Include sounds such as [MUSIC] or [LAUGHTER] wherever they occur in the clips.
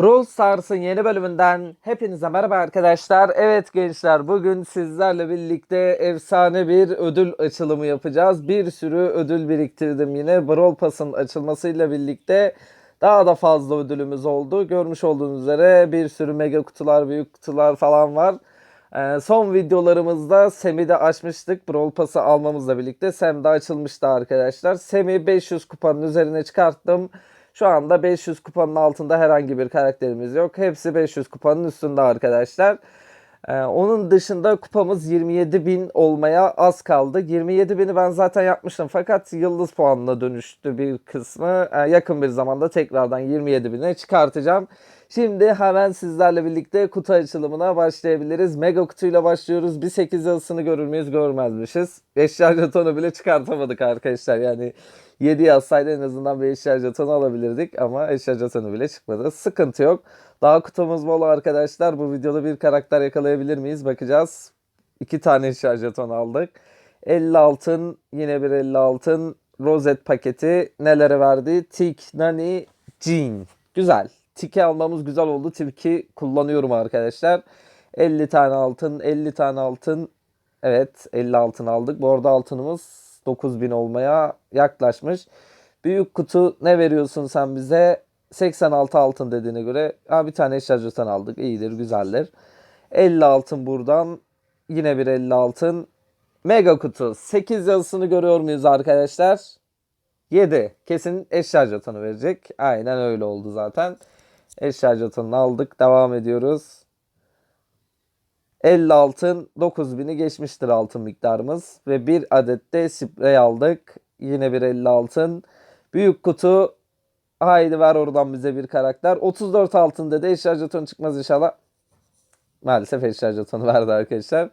Brawl Stars'ın yeni bölümünden hepinize merhaba arkadaşlar. Evet gençler bugün sizlerle birlikte efsane bir ödül açılımı yapacağız. Bir sürü ödül biriktirdim yine. Brawl Pass'ın açılmasıyla birlikte daha da fazla ödülümüz oldu. Görmüş olduğunuz üzere bir sürü mega kutular, büyük kutular falan var. Ee, son videolarımızda Sem'i de açmıştık. Brawl Pass'ı almamızla birlikte Sem de açılmıştı arkadaşlar. Sem'i 500 kupanın üzerine çıkarttım. Şu anda 500 kupanın altında herhangi bir karakterimiz yok. Hepsi 500 kupanın üstünde arkadaşlar. Ee, onun dışında kupamız 27.000 olmaya az kaldı. 27.000'i ben zaten yapmıştım fakat yıldız puanına dönüştü bir kısmı. Ee, yakın bir zamanda tekrardan 27.000'e çıkartacağım. Şimdi hemen sizlerle birlikte kutu açılımına başlayabiliriz. Mega kutuyla başlıyoruz. Bir 8 yazısını görür müyüz görmezmişiz. Eşya jetonu bile çıkartamadık arkadaşlar. Yani 7 yazsaydı en azından bir eşya jetonu alabilirdik ama eşya jetonu bile çıkmadı. Sıkıntı yok. Daha kutumuz bol arkadaşlar. Bu videoda bir karakter yakalayabilir miyiz? Bakacağız. 2 tane eşya jetonu aldık. 50 altın, yine bir 50 altın. Rozet paketi nelere verdi? Tik, Nani, Jean. Güzel. Tiki almamız güzel oldu. Tiki kullanıyorum arkadaşlar. 50 tane altın, 50 tane altın. Evet 50 altın aldık. Bu arada altınımız 9000 olmaya yaklaşmış. Büyük kutu ne veriyorsun sen bize? 86 altın dediğine göre ha, bir tane jetonu aldık. İyidir, güzeldir. 50 altın buradan. Yine bir 50 altın. Mega kutu. 8 yazısını görüyor muyuz arkadaşlar? 7. Kesin jetonu verecek. Aynen öyle oldu zaten. Eşya jetonunu aldık. Devam ediyoruz. 50 altın 9000'i geçmiştir altın miktarımız. Ve bir adet de sprey aldık. Yine bir 50 altın. Büyük kutu. Haydi ver oradan bize bir karakter. 34 altın dedi. Eşya jetonu çıkmaz inşallah. Maalesef eşya jetonu [LAUGHS] verdi arkadaşlar.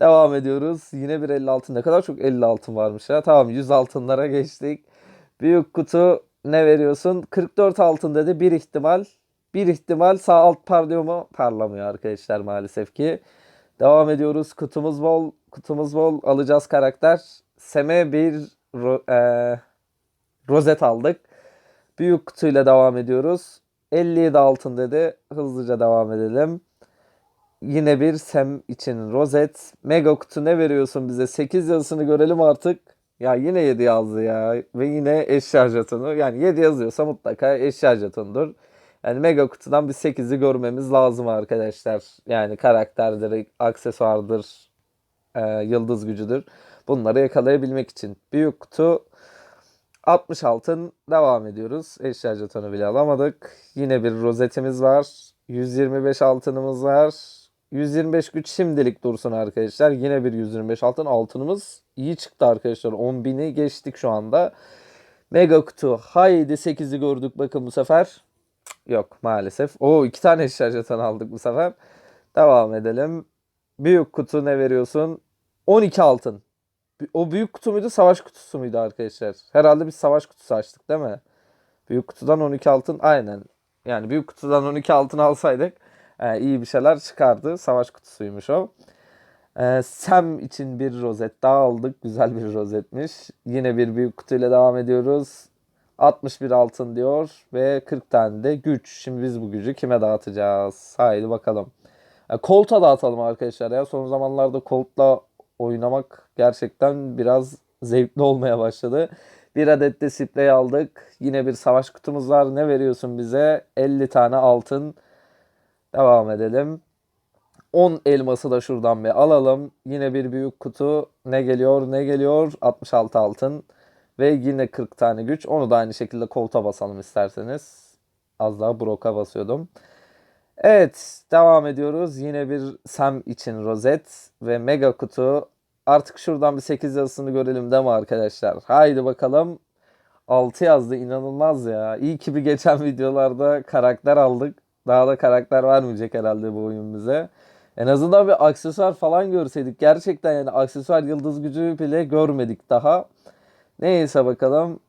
Devam ediyoruz. Yine bir 50 altın. Ne kadar çok 50 altın varmış ya. Tamam 100 altınlara geçtik. Büyük kutu ne veriyorsun? 44 altın dedi. Bir ihtimal. Bir ihtimal sağ alt parlıyor? Parlamıyor arkadaşlar maalesef ki. Devam ediyoruz. Kutumuz bol. Kutumuz bol. Alacağız karakter. Seme bir ro- eee, rozet aldık. Büyük kutuyla devam ediyoruz. 57 altın dedi. Hızlıca devam edelim. Yine bir Sem için rozet. Mega kutu ne veriyorsun bize? 8 yazısını görelim artık. Ya yine 7 yazdı ya. Ve yine eşya jetonu. Yani 7 yazıyorsa mutlaka eşya jetonudur. Yani mega kutudan bir 8'i görmemiz lazım arkadaşlar. Yani karakterdir, aksesuardır, e, yıldız gücüdür. Bunları yakalayabilmek için. Büyük kutu 60 altın devam ediyoruz. Eşya jetonu bile alamadık. Yine bir rozetimiz var. 125 altınımız var. 125 güç şimdilik dursun arkadaşlar. Yine bir 125 altın. Altınımız iyi çıktı arkadaşlar. 10.000'i geçtik şu anda. Mega kutu. Haydi 8'i gördük bakın bu sefer. Yok maalesef. O iki tane eşya jeton aldık bu sefer. Devam edelim. Büyük kutu ne veriyorsun? 12 altın. O büyük kutu muydu savaş kutusu muydu arkadaşlar? Herhalde biz savaş kutusu açtık değil mi? Büyük kutudan 12 altın aynen. Yani büyük kutudan 12 altın alsaydık e, iyi bir şeyler çıkardı. Savaş kutusuymuş o. E, Sam için bir rozet daha aldık. Güzel bir rozetmiş. Yine bir büyük kutuyla devam ediyoruz. 61 altın diyor ve 40 tane de güç. Şimdi biz bu gücü kime dağıtacağız? Haydi bakalım. E, Colt'a dağıtalım arkadaşlar ya. Son zamanlarda Colt'la oynamak gerçekten biraz zevkli olmaya başladı. Bir adet de sprey aldık. Yine bir savaş kutumuz var. Ne veriyorsun bize? 50 tane altın. Devam edelim. 10 elması da şuradan bir alalım. Yine bir büyük kutu. Ne geliyor? Ne geliyor? 66 altın. Ve yine 40 tane güç. Onu da aynı şekilde koltuğa basalım isterseniz. Az daha Brock'a basıyordum. Evet, devam ediyoruz. Yine bir Sam için rozet ve mega kutu. Artık şuradan bir 8 yazısını görelim değil mi arkadaşlar? Haydi bakalım. 6 yazdı inanılmaz ya. İyi ki bir geçen videolarda karakter aldık. Daha da karakter vermeyecek herhalde bu oyun bize. En azından bir aksesuar falan görseydik. Gerçekten yani aksesuar yıldız gücü bile görmedik daha. Neyse bakalım.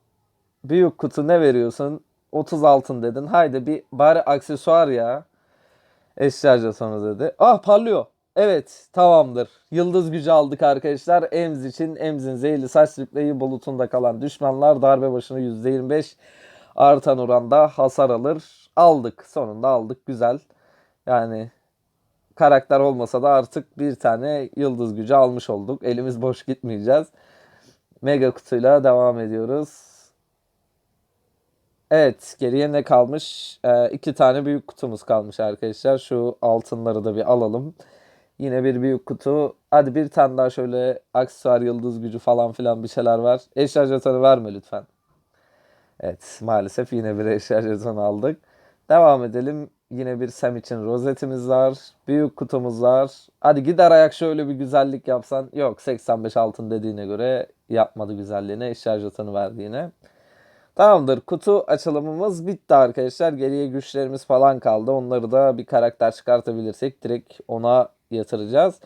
Büyük kutu ne veriyorsun? 30 altın dedin. Haydi bir bari aksesuar ya. Eşya jetonu dedi. Ah parlıyor. Evet tamamdır. Yıldız gücü aldık arkadaşlar. Ems için Ems'in zehirli saç spreyi bulutunda kalan düşmanlar darbe başına %25 artan oranda hasar alır. Aldık. Sonunda aldık. Güzel. Yani karakter olmasa da artık bir tane yıldız gücü almış olduk. Elimiz boş gitmeyeceğiz. Mega kutuyla devam ediyoruz. Evet, geriye ne kalmış? Ee, iki tane büyük kutumuz kalmış arkadaşlar. Şu altınları da bir alalım. Yine bir büyük kutu. Hadi bir tane daha şöyle aksesuar yıldız gücü falan filan bir şeyler var. Eşya jetonı verme lütfen. Evet, maalesef yine bir eşya jetonu aldık. Devam edelim. Yine bir Sam için rozetimiz var. Büyük kutumuz var. Hadi gider ayak şöyle bir güzellik yapsan. Yok 85 altın dediğine göre yapmadı güzelliğine. Eşya jetonu verdi yine. Tamamdır. Kutu açılımımız bitti arkadaşlar. Geriye güçlerimiz falan kaldı. Onları da bir karakter çıkartabilirsek direkt ona yatıracağız.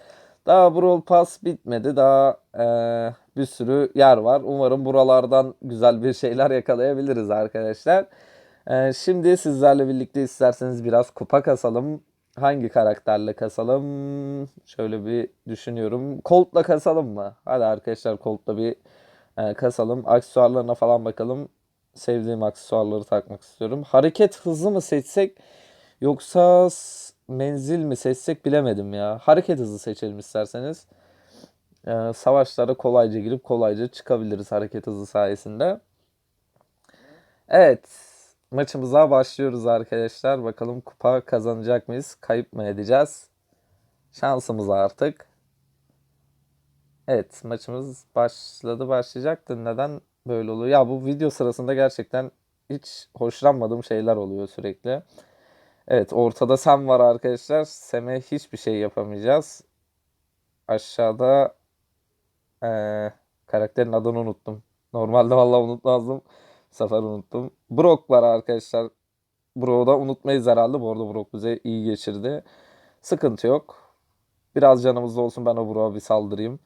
Daha Brawl Pass bitmedi. Daha eee, bir sürü yer var. Umarım buralardan güzel bir şeyler yakalayabiliriz arkadaşlar. Eee, şimdi sizlerle birlikte isterseniz biraz kupa kasalım. Hangi karakterle kasalım? Şöyle bir düşünüyorum. Colt'la kasalım mı? Hadi arkadaşlar Colt'la bir e, kasalım. Aksesuarlarına falan bakalım. Sevdiğim aksesuarları takmak istiyorum. Hareket hızı mı seçsek yoksa menzil mi seçsek bilemedim ya. Hareket hızı seçelim isterseniz. E, savaşlara kolayca girip kolayca çıkabiliriz hareket hızı sayesinde. Evet, maçımıza başlıyoruz arkadaşlar. Bakalım kupa kazanacak mıyız? Kayıp mı edeceğiz? Şansımız artık. Evet, maçımız başladı başlayacaktı. Neden böyle oluyor? Ya bu video sırasında gerçekten hiç hoşlanmadığım şeyler oluyor sürekli. Evet, ortada Sam var arkadaşlar. Sam'e hiçbir şey yapamayacağız. Aşağıda eee, karakterin adını unuttum. Normalde vallahi unutmazdım. Sefer unuttum. Brock var arkadaşlar. Brock'u da unutmayız herhalde. Bu arada Brock bize iyi geçirdi. Sıkıntı yok. Biraz canımızda olsun ben o Brock'a bir saldırayım.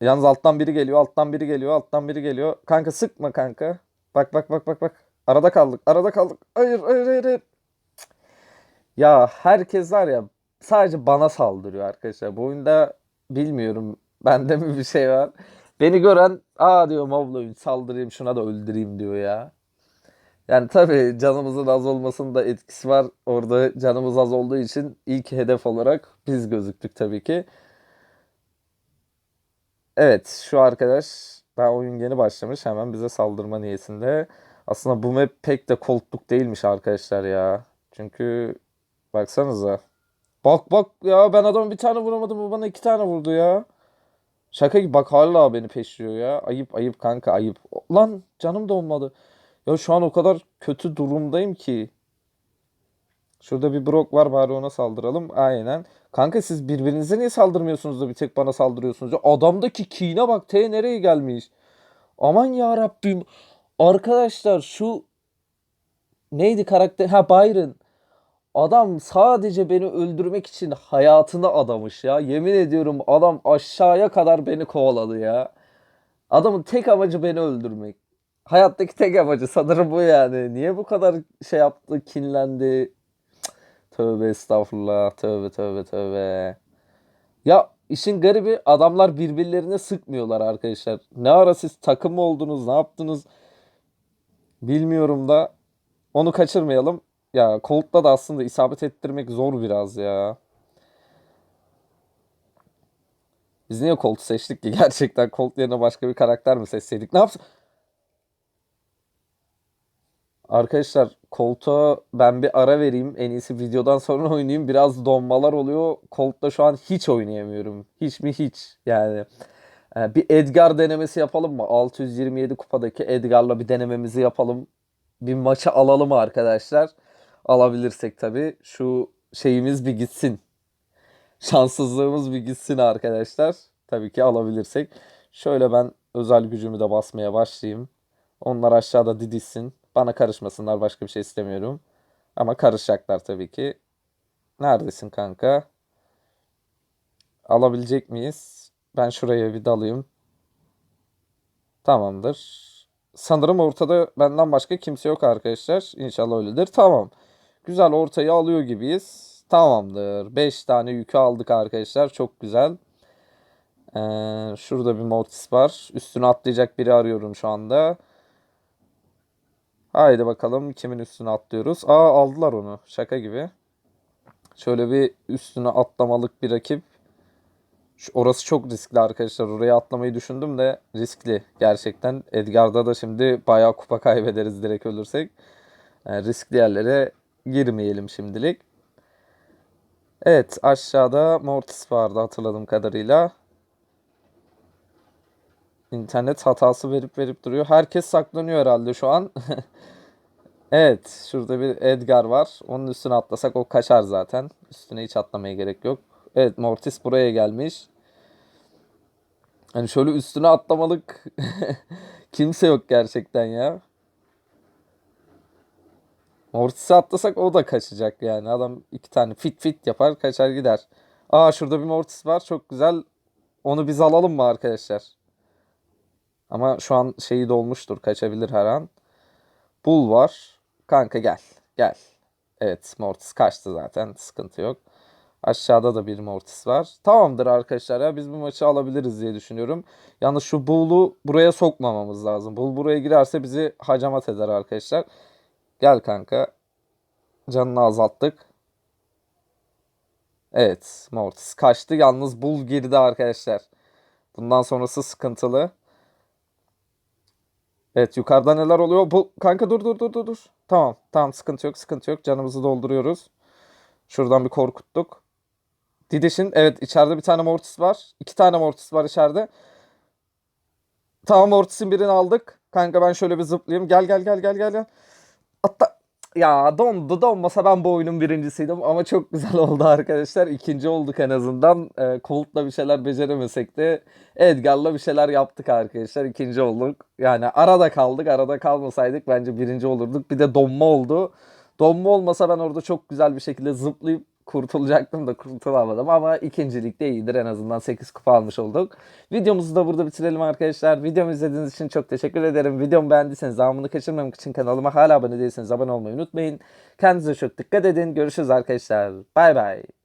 Yalnız alttan biri geliyor, alttan biri geliyor, alttan biri geliyor. Kanka sıkma kanka. Bak bak bak bak bak. Arada kaldık, arada kaldık. Hayır, hayır, hayır, hayır. Ya herkes var ya sadece bana saldırıyor arkadaşlar. Bu oyunda bilmiyorum bende mi bir şey var. Beni gören aa diyor Mobla saldırayım şuna da öldüreyim diyor ya. Yani tabii canımızın az olmasının da etkisi var. Orada canımız az olduğu için ilk hedef olarak biz gözüktük tabii ki. Evet şu arkadaş daha oyun yeni başlamış hemen bize saldırma niyetinde. Aslında bu map pek de koltuk değilmiş arkadaşlar ya. Çünkü baksanıza. Bak bak ya ben adamı bir tane vuramadım bu bana iki tane vurdu ya. Şaka gibi bak hala beni peşliyor ya. Ayıp ayıp kanka ayıp. Lan canım da olmadı. Ya şu an o kadar kötü durumdayım ki. Şurada bir Brock var bari ona saldıralım. Aynen. Kanka siz birbirinize niye saldırmıyorsunuz da bir tek bana saldırıyorsunuz? Ya adamdaki kine bak T nereye gelmiş? Aman ya Rabbim. Arkadaşlar şu neydi karakter? Ha Byron. Adam sadece beni öldürmek için hayatını adamış ya. Yemin ediyorum adam aşağıya kadar beni kovaladı ya. Adamın tek amacı beni öldürmek. Hayattaki tek amacı sanırım bu yani. Niye bu kadar şey yaptı, kinlendi? Tövbe estağfurullah. Tövbe tövbe tövbe. Ya işin garibi adamlar birbirlerine sıkmıyorlar arkadaşlar. Ne ara siz takım oldunuz, ne yaptınız bilmiyorum da onu kaçırmayalım. Ya Colt'ta da aslında isabet ettirmek zor biraz ya. Biz niye Colt'u seçtik ki? [LAUGHS] Gerçekten Colt yerine başka bir karakter mi seçseydik? Ne yapsın? Arkadaşlar Colt'a ben bir ara vereyim. En iyisi videodan sonra [LAUGHS] oynayayım. Biraz donmalar oluyor. Colt'ta şu an hiç oynayamıyorum. Hiç mi hiç. Yani e, bir Edgar denemesi yapalım mı? 627 kupadaki Edgar'la bir denememizi yapalım. Bir maçı alalım arkadaşlar. Alabilirsek tabii. Şu şeyimiz bir gitsin. Şanssızlığımız bir gitsin arkadaşlar. Tabii ki alabilirsek. Şöyle ben özel gücümü de basmaya başlayayım. Onlar aşağıda didişsin. Bana karışmasınlar. Başka bir şey istemiyorum. Ama karışacaklar tabii ki. Neredesin kanka? Alabilecek miyiz? Ben şuraya bir dalayım. Tamamdır. Sanırım ortada benden başka kimse yok arkadaşlar. İnşallah öyledir. Tamam. Güzel ortayı alıyor gibiyiz. Tamamdır. 5 tane yükü aldık arkadaşlar. Çok güzel. Ee, şurada bir Mortis var. Üstüne atlayacak biri arıyorum şu anda. Haydi bakalım kimin üstüne atlıyoruz. Aa aldılar onu. Şaka gibi. Şöyle bir üstüne atlamalık bir rakip. Şu- Orası çok riskli arkadaşlar. Oraya atlamayı düşündüm de riskli gerçekten. Edgar'da da şimdi bayağı kupa kaybederiz direkt ölürsek. Yani riskli yerlere girmeyelim şimdilik. Evet aşağıda Mortis vardı hatırladığım kadarıyla. İnternet hatası verip verip duruyor. Herkes saklanıyor herhalde şu an. [LAUGHS] Evet, şurada bir Edgar var. Onun üstüne atlasak o kaçar zaten. Üstüne hiç atlamaya gerek yok. Evet, Mortis buraya gelmiş. Hani şöyle üstüne atlamalık [LAUGHS] kimse yok gerçekten ya. Mortis'e atlasak o da kaçacak yani. Adam iki tane fit fit yapar kaçar gider. Aa şurada bir Mortis var. Çok güzel. Onu biz alalım mı arkadaşlar? Ama şu an şeyi dolmuştur. Kaçabilir her an. Bull var. Kanka gel. Gel. Evet Mortis kaçtı zaten. Sıkıntı yok. Aşağıda da bir Mortis var. Tamamdır arkadaşlar ya. Biz bu maçı alabiliriz diye düşünüyorum. Yalnız şu Bull'u buraya sokmamamız lazım. Bull buraya girerse bizi hacamat eder arkadaşlar. Gel kanka. Canını azalttık. Evet Mortis kaçtı. Yalnız Bull girdi arkadaşlar. Bundan sonrası sıkıntılı. Evet yukarıda neler oluyor? Bu kanka dur dur dur dur dur. Tamam tamam sıkıntı yok sıkıntı yok. Canımızı dolduruyoruz. Şuradan bir korkuttuk. Didiş'in evet içeride bir tane Mortis var. İki tane Mortis var içeride. Tamam Mortis'in birini aldık. Kanka ben şöyle bir zıplayayım. Gel gel gel gel gel gel. Hatta ya dondu donmasa ben bu oyunun birincisiydim ama çok güzel [LAUGHS] oldu arkadaşlar. İkinci olduk en azından. Ee, Colt'la bir şeyler beceremesek de Edgar'la bir şeyler yaptık arkadaşlar. İkinci olduk. Yani arada kaldık. Arada kalmasaydık bence birinci olurduk. Bir de donma oldu. Donma olmasa ben orada çok güzel bir şekilde zıplayıp kurtulacaktım da kurtulamadım ama ikincilikte iyidir en azından 8 kupa almış olduk. Videomuzu da burada bitirelim arkadaşlar. Videomu izlediğiniz için çok teşekkür ederim. Videomu beğendiyseniz devamını kaçırmamak için kanalıma hala abone değilseniz abone olmayı unutmayın. Kendinize çok dikkat edin. Görüşürüz arkadaşlar. Bay bay.